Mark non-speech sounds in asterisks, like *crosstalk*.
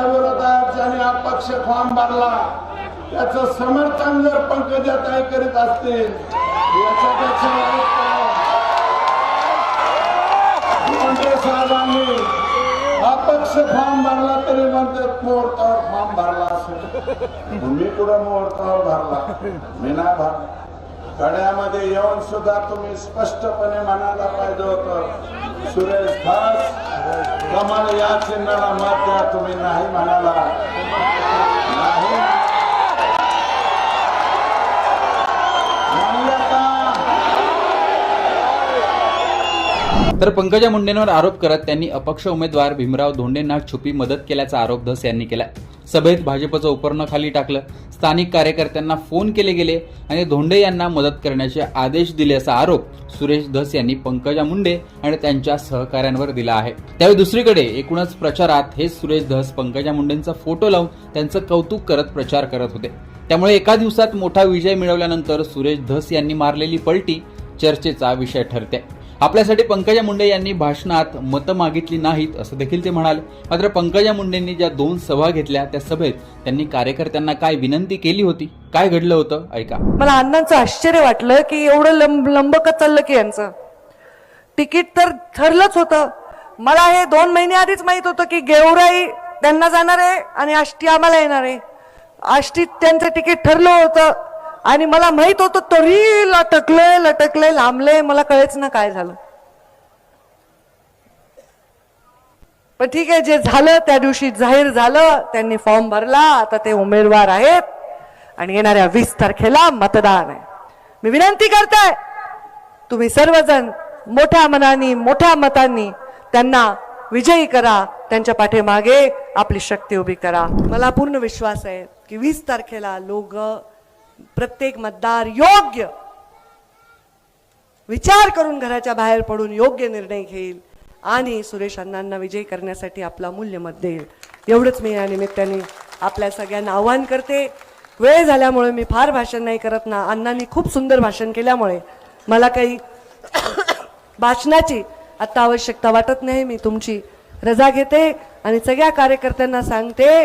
अरे पक्षाच्या विरोधात ज्याने अपक्ष फॉर्म भरला त्याच समर्थन जर पंकजा काय करीत असतील याच्यापेक्षा वाईट काय? मुंडे साहेबांनी अपक्ष फॉर्म भरला तरी म्हणते मुहूर्तावर फॉर्म भरला असेल मी कुठं मुहूर्तावर भरला मी नाही भरला गड्यामध्ये येऊन सुद्धा तुम्ही स्पष्टपणे म्हणायला पाहिजे होतं सुरेश धस कमल या चिन्हाला मत द्या तुम्ही नाही म्हणाला. नाही? तर पंकजा मुंडेंवर आरोप करत त्यांनी अपक्ष उमेदवार भीमराव धोंडेंना छुपी मदत केल्याचा आरोप धस यांनी केला सभेत भाजपचं उपरणं खाली टाकलं. स्थानिक कार्यकर्त्यांना फोन केले गेले आणि धोंडे यांना मदत करण्याचे आदेश दिले असा आरोप सुरेश धस यांनी पंकजा मुंडे आणि त्यांच्या सहकाऱ्यांवर दिला आहे. त्यावेळी दुसरीकडे एकूणच प्रचारात हे सुरेश धस पंकजा मुंडेंचा फोटो लावून त्यांचं कौतुक करत प्रचार करत होते. त्यामुळे एका दिवसात मोठा विजय मिळवल्यानंतर सुरेश धस यांनी मारलेली पलटी चर्चेचा विषय ठरते. आपल्यासाठी पंकजा मुंडे यांनी भाषणात मतं मागितली नाहीत असं देखील ते म्हणाले. मात्र पंकजा मुंडेंनी ज्या दोन सभा घेतल्या त्या सभेत त्यांनी कार्यकर्त्यांना काय विनंती केली होती? काय घडलं होतं? ऐका. मला अण्णांचं आश्चर्य वाटलं की एवढं लंब लंबकत चाललं की यांचं. तिकीट तर ठरलंच होतं. मला हे दोन महिने आधीच माहीत होतं की गेवराई त्यांना जाणार आहे आणि आष्टी आम्हाला येणार आहे. आष्टीत त्यांचं तिकीट ठरलं होतं. आणि मला माहीत होतं तरी लटकलंय लटकलंय लांबलंय मला कळेच ना काय झालं. पण ठीक आहे जे झालं त्या दिवशी जाहीर झालं. त्यांनी फॉर्म भरला. आता ते उमेदवार आहेत. आणि येणाऱ्या वीस तारखेला मतदान आहे. मी विनंती करताय तुम्ही सर्वजण मोठ्या मनानी मोठ्या मतांनी त्यांना विजयी करा. त्यांच्या पाठीमागे आपली शक्ती उभी करा. मला पूर्ण विश्वास आहे की वीस तारखेला लोक प्रत्येक मतदार योग्य विचार करून घराच्या बाहेर पडून योग्य निर्णय घेईल आणि सुरेश अण्णांना विजयी करण्यासाठी आपला मूल्यमत देईल. एवढंच मी या निमित्ताने आपल्या सगळ्यांना आव्हान करते. वेळ झाल्यामुळे मी फार भाषण नाही करत ना अण्णांनी खूप सुंदर भाषण केल्यामुळे मला काही *coughs* भाषणाची आत्ता आवश्यकता वाटत नाही. मी तुमची रजा घेते आणि सगळ्या कार्यकर्त्यांना सांगते